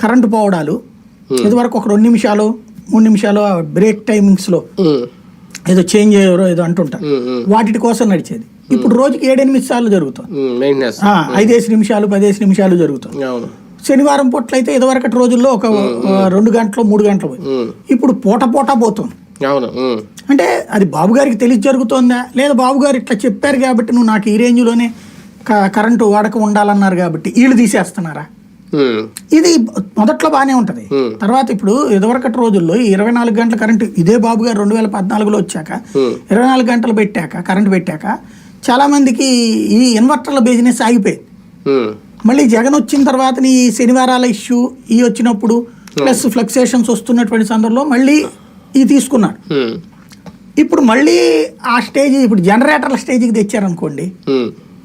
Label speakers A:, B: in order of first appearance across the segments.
A: Current పోవడాలు. ఇదివరకు ఒక రెండు నిమిషాలు మూడు నిమిషాలు బ్రేక్ టైమింగ్స్లో ఏదో చేంజ్ అయ్యారో ఏదో అంటుంటారు. వాటి కోసం నడిచేది. ఇప్పుడు రోజుకి ఏడెనిమిది సార్లు జరుగుతుంది. ఐదేసి నిమిషాలు పదేసి నిమిషాలు జరుగుతుంది. శనివారం పూట్ల అయితే ఇదివరకటి రోజుల్లో ఒక రెండు గంటలు మూడు గంటలు ఇప్పుడు పూట పూట పోతుంది.
B: అవును
A: అంటే అది బాబు గారికి తెలిసి జరుగుతోందా? లేదా బాబు గారు ఇట్లా చెప్పారు కాబట్టి నువ్వు నాకు ఈ రేంజ్లోనే కరెంటు వాడకం ఉండాలన్నారు కాబట్టి వీళ్ళు తీసేస్తున్నారా? ఇది మొదట్లో బాగానే ఉంటుంది. తర్వాత ఇప్పుడు ఇదివరకటి రోజుల్లో ఈ ఇరవై నాలుగు గంటల కరెంటు ఇదే బాబు గారు రెండు వేల పద్నాలుగులో వచ్చాక. ఇరవై నాలుగు గంటలు పెట్టాక కరెంటు పెట్టాక చాలా మందికి ఈ ఇన్వర్టర్ల బిజినెస్ ఆగిపోయింది. మళ్ళీ జగన్ వచ్చిన తర్వాత ఈ శనివారాల ఇష్యూ ఈ వచ్చినప్పుడు ప్లస్ ఫ్లక్సేషన్స్ వస్తున్నటువంటి సందర్భంలో మళ్ళీ ఈ తీసుకున్నాడు. ఇప్పుడు మళ్ళీ ఆ స్టేజ్ ఇప్పుడు జనరేటర్ల స్టేజ్కి తెచ్చారనుకోండి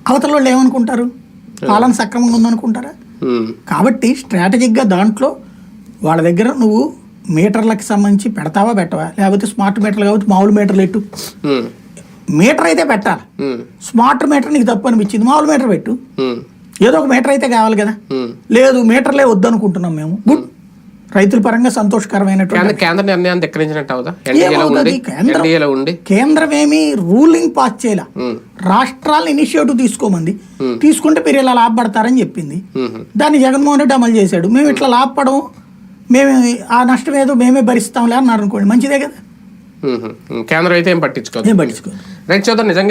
A: అవతల వాళ్ళు ఏమనుకుంటారు? పాలన సక్రమంగా ఉందనుకుంటారా? కాబట్టి స్ట్రాటజిక్గా దాంట్లో వాళ్ళ దగ్గర నువ్వు మీటర్లకు సంబంధించి పెడతావా పెట్టవా? లేకపోతే స్మార్ట్ మీటర్లు కాబట్టి మామూలు మీటర్లు పెట్టు. మీటర్ అయితే పెట్టాలి. స్మార్ట్ మీటర్ నీకు తప్పు అనిపించింది. మామూలు మీటర్ పెట్టు. ఏదో ఒక మీటర్ అయితే కావాలి కదా. లేదు మీటర్లే వద్దనుకుంటున్నాం మేము. గుడ్ రైతుల పరంగా సంతోషకరమైనటువంటి
B: కేంద్ర నిర్ణయాన్ని ధిక్కరించినట్టు అవుదా? ఉండి?
A: కేంద్రం- ఏమి రూలింగ్ పాస్ చేయాల.
B: ఉమ్,
A: రాష్ట్రాలను ఇనిషియేటివ్ తీసుకోమంది. తీసుకుంటే మీరు ఇలా లాభపడతారని చెప్పింది. దాన్ని జగన్మోహన్ రెడ్డి అమలు చేశాడు. మేము ఇట్లా లాభపడం మేము ఆ నష్టం ఏదో మేమే భరిస్తాంలే అన్నారు అనుకోండి. మంచిదే కదా.
B: కేంద్రం అయితే ఏం పట్టించుకోదు.
A: ఏం పట్టించుకోదు.
B: రైట్ చూద్దాం. నిజంగా